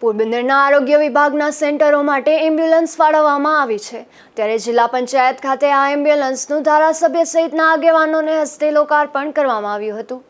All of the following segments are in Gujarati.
પોરબંદરના આરોગ્ય વિભાગના સેન્ટરો માટે એમ્બ્યુલન્સ ફાળવવામાં આવી છે. ત્યારે જિલ્લા પંચાયત ખાતે આ એમ્બ્યુલન્સનું ધારાસભ્ય સહિતના આગેવાનોને હસ્તે લોકાર્પણ કરવામાં આવ્યું હતું.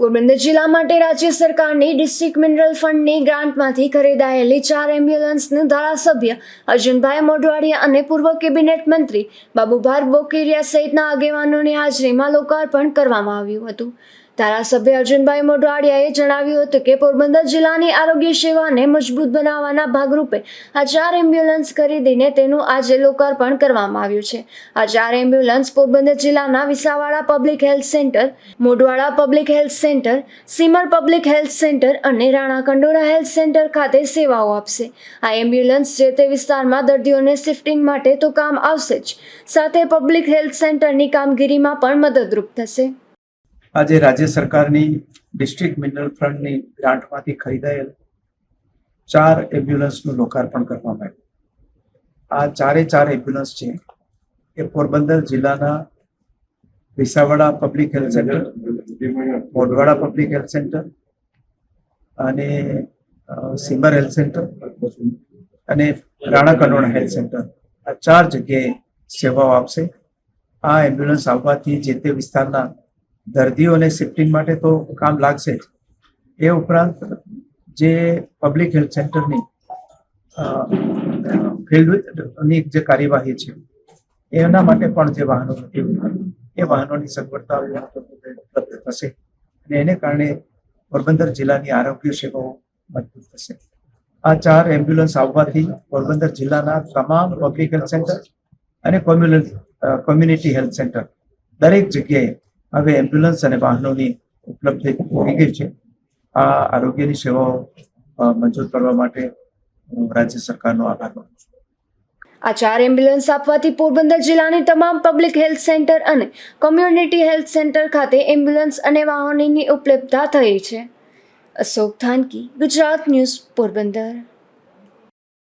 પોરબંદર જિલ્લા માટે રાજ્ય સરકારની ડિસ્ટ્રિક્ટ મિનરલ ફંડની ગ્રાન્ટમાંથી ખરીદાયેલી ચાર એમ્બ્યુલન્સનું ધારાસભ્ય અર્જુનભાઈ મોઢવાડિયા અને પૂર્વ કેબિનેટ મંત્રી બાબુભાર બોકેરિયા સહિતના આગેવાનોની હાજરીમાં લોકાર્પણ કરવામાં આવ્યું હતું. ધારાસભ્ય અર્જુનભાઈ મોઢવાડિયાએ જણાવ્યું હતું કે પોરબંદર જિલ્લાની આરોગ્ય સેવાને મજબૂત બનાવવાના ભાગરૂપે આ ચાર એમ્બ્યુલન્સ ખરીદીને તેનું આજે લોકાર્પણ કરવામાં આવ્યું છે. આ ચાર એમ્બ્યુલન્સ પોરબંદર જિલ્લાના Visavada public health centre, Modhwada public health centre, Simar public health centre અને રાણા કંડોરા હેલ્થ સેન્ટર ખાતે સેવાઓ આપશે. આ એમ્બ્યુલન્સ જે તે વિસ્તારમાં દર્દીઓને શિફ્ટિંગ માટે તો કામ આવશે જ, સાથે પબ્લિક હેલ્થ સેન્ટરની કામગીરીમાં પણ મદદરૂપ થશે. આજે રાજ્ય સરકારની ડિસ્ટ્રિક્ટ મિનરલ ફંડની ગ્રાન્ટમાંથી ખરીદાયેલ ચાર એમ્બ્યુલન્સનું લોકાર્પણ કરવામાં આવ્યું. આ ચારે ચાર એમ્બ્યુલન્સ છે એ પોરબંદર જિલ્લાના Visavada public health centre Modhwada public health centre અને સિમર હેલ્થ સેન્ટર અને રાણા કનોડા હેલ્થ સેન્ટર. આ ચાર જગ્યાએ સેવાઓ આપશે. આ એમ્બ્યુલન્સ આવવાથી જે તે વિસ્તારના દર્દીઓને શિફ્ટિંગ માટે તો કામ લાગશે જ. એ ઉપરાંત જે પબ્લિક હેલ્થ સેન્ટરની ફિલ્ડની જે કાર્યવાહી છે, એના માટે પણ જે વાહનો એ વાહનોની સગવડતા ઉપલબ્ધ થશે. અને એને કારણે પોરબંદર જિલ્લાની આરોગ્ય સેવાઓ મજબૂત થશે. આ ચાર એમ્બ્યુલન્સ આવવાથી પોરબંદર જિલ્લાના તમામ પબ્લિક હેલ્થ સેન્ટર અને કોમ્યુનિટી હેલ્થ સેન્ટર દરેક જગ્યાએ હવે એમ્બ્યુલન્સ અને વાહનોની ઉપલબ્ધિ થઈ ગઈ છે. આ આરોગ્યની સેવાઓ મંજૂર કરવા માટે હું રાજ્ય સરકારનો આભાર માનું છું. આ ચાર એમ્બ્યુલન્સ આપવાથી પોરબંદર જિલ્લાની તમામ પબ્લિક હેલ્થ સેન્ટર અને કોમ્યુનિટી હેલ્થ સેન્ટર ખાતે એમ્બ્યુલન્સ અને વાહનોની ઉપલબ્ધતા થઈ છે. અશોક થાનકી, ગુજરાત ન્યૂઝ, પોરબંદર.